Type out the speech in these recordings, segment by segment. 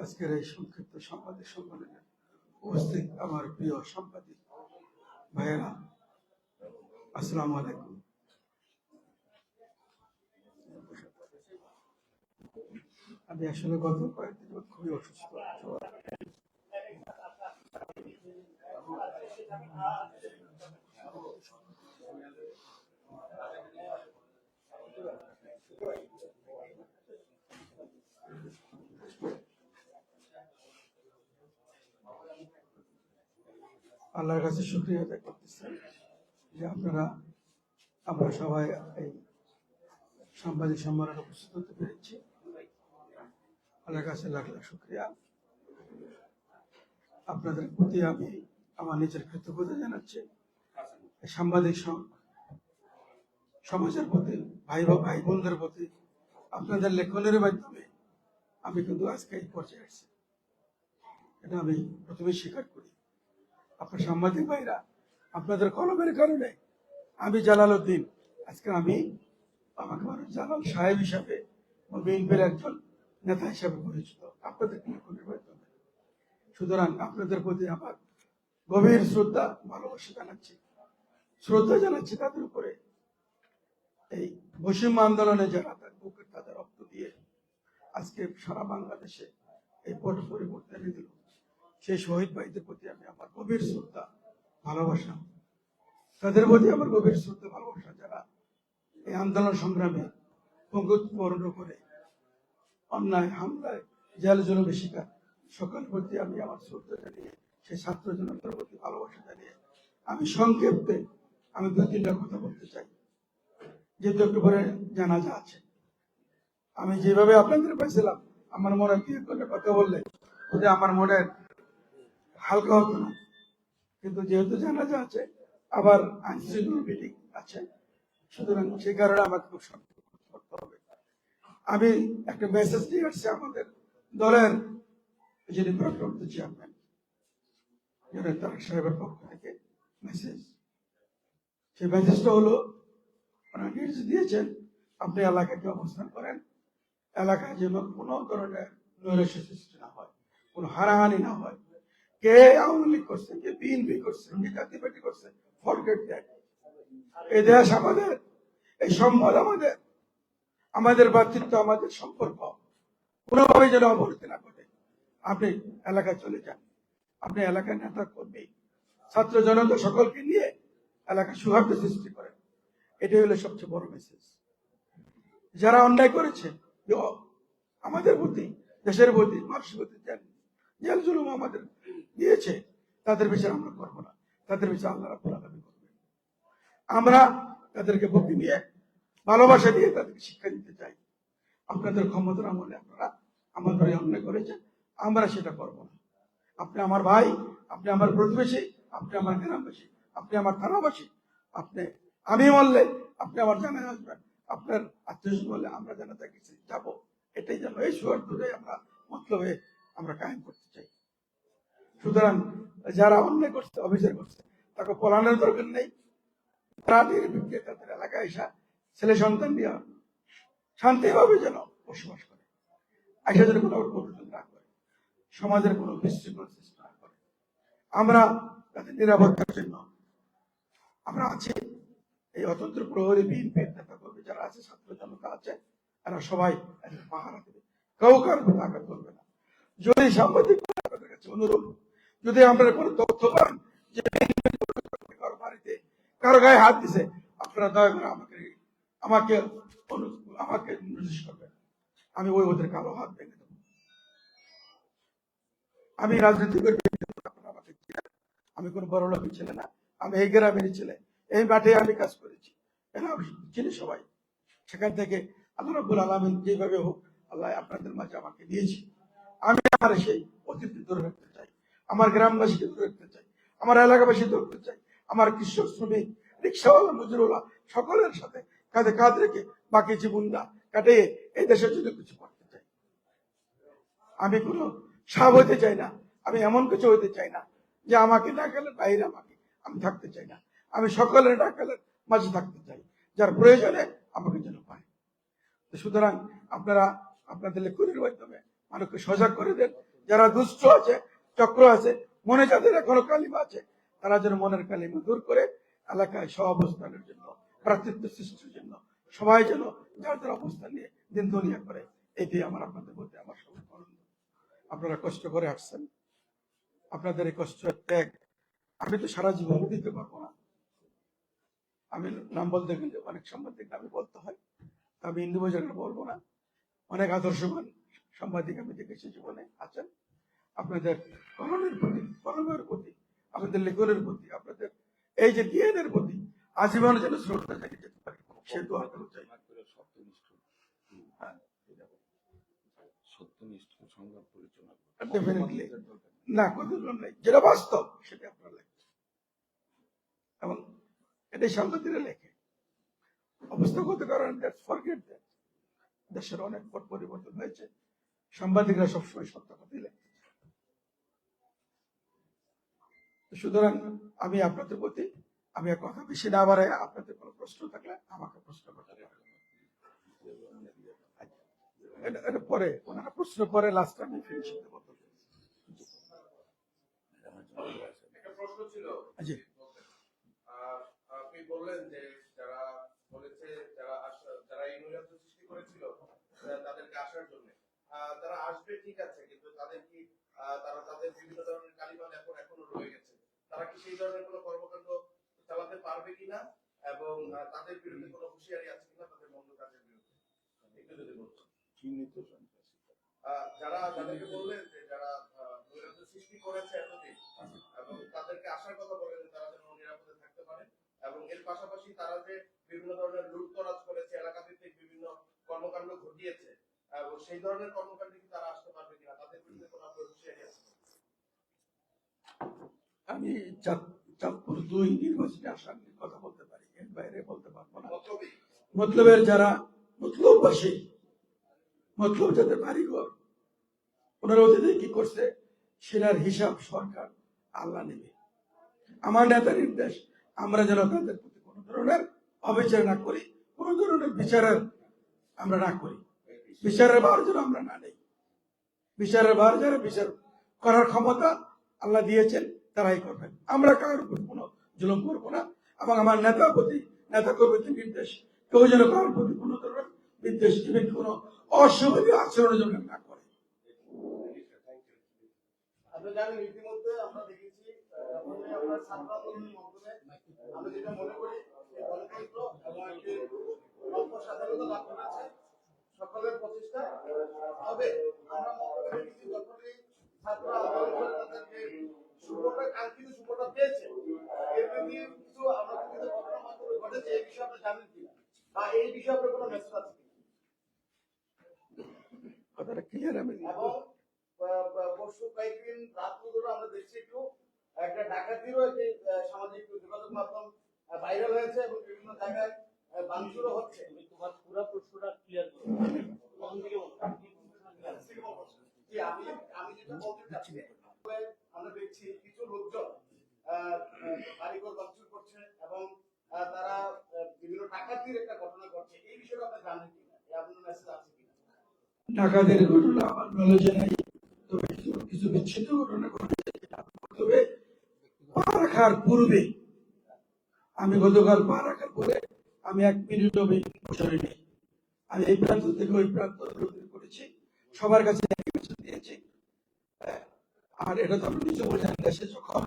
আজকের এই সংক্ষিপ্ত সাংবাদিক সম্মেলনে উপস্থিত আমার প্রিয় সাংবাদিক, ভাইয়েরা, আসসালাম আলাইকুম। আমি আসলে গত কয়েকদিন খুবই অসুস্থ। আল্লাহর কাছে শুক্রিয়া আদায় করতেছি যে আপনারা, আমরা সবাই এই সাংবাদিক সম্মেলনে উপস্থিত হতে পেরেছি। আল্লাহর কাছে লাখ লাখ শুক্রিয়া। আপনাদের প্রতি আমি আমার নিজের কৃতজ্ঞতা জানাচ্ছি। সাংবাদিক সম- সমাজের প্রতি, ভাই ভাই বোনদের প্রতি আপনাদের লেখনের মাধ্যমে আমি কিন্তু আজকে এই পর্যায়ে আসছি। এটা আমি প্রথমে স্বীকার করি। আপনার সাংবাদিক ভাইরা, আপনাদের কলমের কারণে আমি জালাল উদ্দিন আজকে আমি আমাকে মানুষ জালাল সাহেব হিসাবে বিএনপির একজন নেতা হিসাবে পরিচিত। আপনাদের সুতরাং আপনাদের প্রতি আমার গভীর শ্রদ্ধা, ভালোবাসা জানাচ্ছি। শ্রদ্ধা জানাচ্ছি তাদের উপরে। এই বৈষম্য আন্দোলনে যারা তার বুকে তাদের রক্ত দিয়ে আজকে সারা বাংলাদেশে এই পট পরিবর্তন দিল। সেই শহীদ ভাইদের প্রতি আমি আমার গভীর শ্রদ্ধা, ভালোবাসা, তাদের প্রতি আমার গভীর শ্রদ্ধা, ভালোবাসা যারা এই আন্দোলন সংগ্রামে পঙ্গুত্বরণ করে, অন্যায়, হামলায় জেল জুলুমে শিকার সকলের প্রতি আমি আমার শ্রদ্ধা জানিয়ে, সেই ছাত্র জনতার প্রতি ভালোবাসা জানিয়ে আমি সংক্ষেপে আমি দু তিনটা কথা বলতে চাই। যেহেতু একটু পরে জানাজা আছে। আমি যেভাবে আপনাদের পাইছিলাম আমার মনে করলে কথা বললে আমার মনে হালকা হতো না। কিন্তু যেহেতু জানাজা আছে, আবার আইনশৃঙ্খলা মিটিং আছে, সুতরাং সেই কারণে আমাকে খুব সতর্ক করতে হবে। আমি একটা মেসেজ দিয়ে আসছি আমাদের দলের যিনি ভারপ্রাপ্ত চেয়ারম্যান জনাব তারেক সাহেবের পক্ষ থেকে মেসেজ সেই মেসেজটা হলো, ওনারা নির্দেশ দিয়েছেন আপনি এলাকাকে অবস্থান করেন। এলাকায় যেন কোনো ধরনের নৈরাশ্য সৃষ্টি না হয়, কোনো হারাহানি না হয় কে আওয়ামী লীগ করছে, কে বিএনপি করছে, কে জাতীয় পার্টি করছে ফরগেট দ্যাট এই দেশ আমাদের, এই সম্পদ আমাদের আমাদের বাতৃত্ব আমাদের সম্পর্ক কোনোভাবে যেন অবনতি না ঘটে। আপনি এলাকায় চলে যান। আপনি এলাকায় নেতা কর্মী ছাত্র জনতা সকলকে নিয়ে এলাকায় সৌহার্দ্য সৃষ্টি করেন। এটাই হলো সবচেয়ে বড় মেসেজ যারা অন্যায় করেছে আমাদের প্রতি, দেশের প্রতি, মানুষের প্রতি জেল জেল জুলুম আমাদের দিয়েছে, তাদের বিচার আমরা করব না। তাদের বিচার আল্লাহ রাব্বুল আলামিন করবেন। আমরা তাদেরকে নিয়ে ভালোবাসা দিয়ে তাদেরকে শিক্ষা দিতে চাই। আপনাদের ক্ষমতার আমলে আপনারা আমাদের এই অন্যায় করেছেন, আমরা সেটা করব না। আপনি আমার ভাই, আপনি আমার প্রতিবেশী, আপনি আমার গ্রামবাসী, আপনি আমার থানাবাসী, আপনি আমি বললে আপনি আমার জানায় আসবেন, আপনার আত্মীয় বললে আমরা গেছি যাব। এটাই যেন এই সুয়ার্থটাই আমরা মতলবে আমরা কায়েম করতে চাই। সুতরাং যারা অন্যায় করছে, অবিচার করছে, তাকে পলানোর দরকার নেই। তারা নির্বিঘ্নে তাদের এলাকায় এসা ছেলে সন্তান দিয়া শান্তিভাবে যেন বসবাস করে। আইসা যেন কোনো প্রয়োজন না করে। সমাজের কোনো বিশৃঙ্খলা সৃষ্টি না করে। আমরা তাদের নিরাপত্তার জন্য আমরা আছি। এই অতন্ত্র প্রহরী বিএনপির নেতা কর্মী যারা আছে, ছাত্র জনতা আছে, এরা সবাই পাহারা দেবে। কেউ কারও আঘাত করবে যদি সাংবাদিক আপনাদের কাছে অনুরোধ, যদি আমরা কোনো তথ্য পান যে কারও বাড়িতে কারও গায়ে হাত দিছে, আপনারা দয়া করে আমাকে আমাকে আমাকে নোটিশ করবেন। আমি ওই ওদের কালো হাত ভেঙে দেবো। আমি রাজনীতি করি আমি কোনো বড় লোকের ছেলে না। আমি এই গ্রামেরই ছেলে। এই মাঠে আমি কাজ করেছি। চিনি সবাই। সেখান থেকে আল্লাহ রব্বুল আলমিন যেভাবে হোক আল্লাহ আপনাদের মাঝে আমাকে দিয়েছি। আমি আমার সেই অতিথি ধরে রাখতে চাই। আমার গ্রামবাসীকে ধরে রাখতে চাই। আমার এলাকাবাসী ধরতে চাই। আমার কৃষক, শ্রমিক, রিক্সাওয়ালা, মজুরওয়ালা সকলের সাথে কাঁধে কাঁধ রেখে বাকি জীবনটা কাটিয়ে এই দেশের জন্য কিছু করতে চাই। আমি কোনো সাপ হইতে চাই না। আমি এমন কিছু হইতে চাই না যে আমাকে না ডাকালের বাইরে আমাকে আমি থাকতে চাই না। আমি সকলের না ডাকালের মাঝে থাকতে চাই। যার প্রয়োজনে আমাকে যেন পায়। সুতরাং আপনারা আপনাদের লেখনের মাধ্যমে মানুষকে সজাগ করে দেন। যারা দুষ্ট আছে, চক্র আছে, মনে যাদের এখনও কালিমা আছে, তারা যেন মনের কালিমা দূর করে এলাকায় সহাবস্থানের জন্য, ভ্রাতৃত্ব সৃষ্টির জন্য, সবাই যেন যার যার অবস্থান নিয়ে দিন দুনিয়া করে এটি আমার আপনাদের মধ্যে আমার সব আনন্দ। আপনারা কষ্ট করে আসছেন আপনাদের এই কষ্ট ত্যাগ আমি তো সারা জীবন দিতে পারব না। আমি নাম বলতে গেলে অনেক সাংবাদিক আমি বলতে হয় আমি ইন্ডিভিজুয়াল বলব না। অনেক আদর্শবান সাংবাদিক আমি দেখেছি জীবনে আছেন। আপনাদের কলমের প্রতি কলমের প্রতি আপনাদের লেখনের প্রতি আপনাদের এই যে জ্ঞানের প্রতি আজীবন যেন শ্রদ্ধা থেকে যেতে পারে সে চাই। Definitely. না কত নাই? যেটা বাস্তব সেটা আপনার লেখে এবং এটাই সাংবাদিকরা লেখে। অবস্থাগত কারণ? ফরগেট দ্যাট দেশের অনেক পরিবর্তন হয়েছে। সাংবাদিকরা সবসময় সত্য কথাই লেখে সুতরাং আমি আপনাদের প্রতি আমি আর কথা বেশি না বাড়াই আপনাদের কোনো প্রশ্ন থাকলে আমাকে প্রশ্ন করতে পরে ওনারা প্রশ্ন করে লাস্ট আমি ফিনিশ করতে একটা প্রশ্ন ছিল। জি। আপনি বললেন যে যারা বলেছে যারা আস- যারা এই নৈরাজ্য সৃষ্টি করেছিল আহ, তাদেরকে আসার জন্য তারা আসবে ঠিক আছে কিন্তু তাদের কি আহ, তারা তাদের বিভিন্ন ধরনের কালিমা এখন এখনও রয়ে গেছে তারা কি সেই ধরনের কোনো কর্মকাণ্ড চালাতে পারবে কিনা এবং আহ, তাদের বিরুদ্ধে কোনো হুঁশিয়ারি আছে কিনা তাদের মন্দ কাজের বিরুদ্ধে একটু যদি বলতেন চিহ্নিত সন্ত্রাসী আহ, যারা বললেন যে যারা নৈরাজ্য সৃষ্টি করেছে এতদিন এবং তাদেরকে আসার কথা বলেন যে তারা যেন নিরাপদে থাকতে পারে এবং এর পাশাপাশি তারা যে বিভিন্ন ধরনের লুটতরাজ করেছে এলাকা ভিত্তিক বিভিন্ন কর্মকাণ্ড ঘটিয়েছে এবং সেই ধরনের কর্মকাণ্ডে কি তারা আসতে পারবে কিনা তাদের বিরুদ্ধে কোনো আপনার আছে আমি চাঁদপুর দুই নির্বাচনে আসার কথা বলতে পারি এর বাইরে বলতে পারব না। মতলবের যারা মতলববাসী মতলব যাদের বাড়িঘর ওনারা ওদের কি করছে? সেটার হিসাব সরকার আল্লাহ নেবে। আমার নেতার নির্দেশ, আমরা যেন তাদের প্রতি কোনো ধরনের অবিচার না করি, কোনো ধরনের বিচারের আমরা না করি। বিচারের বার যেন আমরা না নেই। বিচারের বার যারা বিচার করার ক্ষমতা আল্লাহ দিয়েছেন, তারাই করবেন। আমরা কারোর উপর কোনো জুলুম করব না এবং আমার নেতা প্রতি, নেতা কর্মীদের নির্দেশ, কেউ যেন কারোর প্রতি কোনো ধরনের দিবেন কোনো অস্বাভাবিক আচরণের জন্য না করে আপনি জানেন ইতিমধ্যে আমরা দেখেছি আমরা ছাত্র আন্দোলনের মাধ্যমে আমরা যেটা মনে করি গণতন্ত্র এবং একটি রক্ত স্বাধীনতা লাভ করেছে সকলের প্রচেষ্টা তবে আমরা মনে দেখেছি যখনই ছাত্র আন্দোলন করে তাদেরকে সুফলটা কাঙ্ক্ষিত সুফলটা পেয়েছে এর প্রতি কিছু আমরা কিন্তু ঘটনার মাধ্যমে ঘটেছে এই বিষয়ে আপনি জানেন কিনা? বা এই বিষয়ে আপনার কোনো মেসেজ আছে কিনা? কথাটা ক্লিয়ার আমি এবং পরশু কয়েকদিন রাত ধরে আমরা দেখছি একটু একটা ডাকাতিরও একটি সামাজিক যোগাযোগ মাধ্যম ভাইরাল হয়েছে এবং বিভিন্ন জায়গায় আহ, হচ্ছে। তুমি তোমার পুরো প্রশ্নটা ক্লিয়ার করো। তখন থেকে বলো? কি প্রশ্ন জি, আমি আমি যেটা বলতে চাচ্ছি আমরা দেখছি কিছু লোকজন আহ, আহ, করছে এবং তারা বিভিন্ন ডাকাতির একটা ঘটনা ঘটছে। এই বিষয়ে আপনি জানেন কিনা? আপনার মেসেজ আছে কিনা? ডাকাতের ঘটনা আমার নলেজে নাই। কিছু বিচ্ছিন্ন ঘটনা ঘটেছে পা রাখার পূর্বে আমি গতকাল পা রাখার পরে আমি এক মিনিট আমি বসে নেই। আমি এই প্রান্ত থেকে ওই প্রান্ত করেছি। সবার কাছে দিয়েছি। আর এটা তো আপনি নিজে বোঝেন দেশে যখন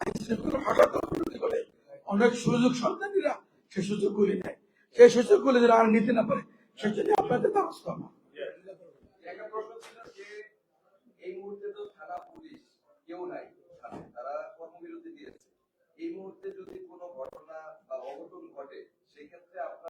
আইন শৃঙ্খলা হঠাৎ অবনতি করে অনেক সুযোগ সন্তানীরা সে সুযোগগুলি নেয়। সেই সুযোগগুলি যেন আর নিতে না পারে সেই জন্য আপনাদের ব্যবস্থা আমার। একটা প্রশ্ন ছিল যে এই মুহূর্তে কেউ নাই। তারা কর্মবিরতি দিয়েছে। এই মুহূর্তে যদি কোনো ঘটনা বা অঘটন ঘটে সেক্ষেত্রে আপনার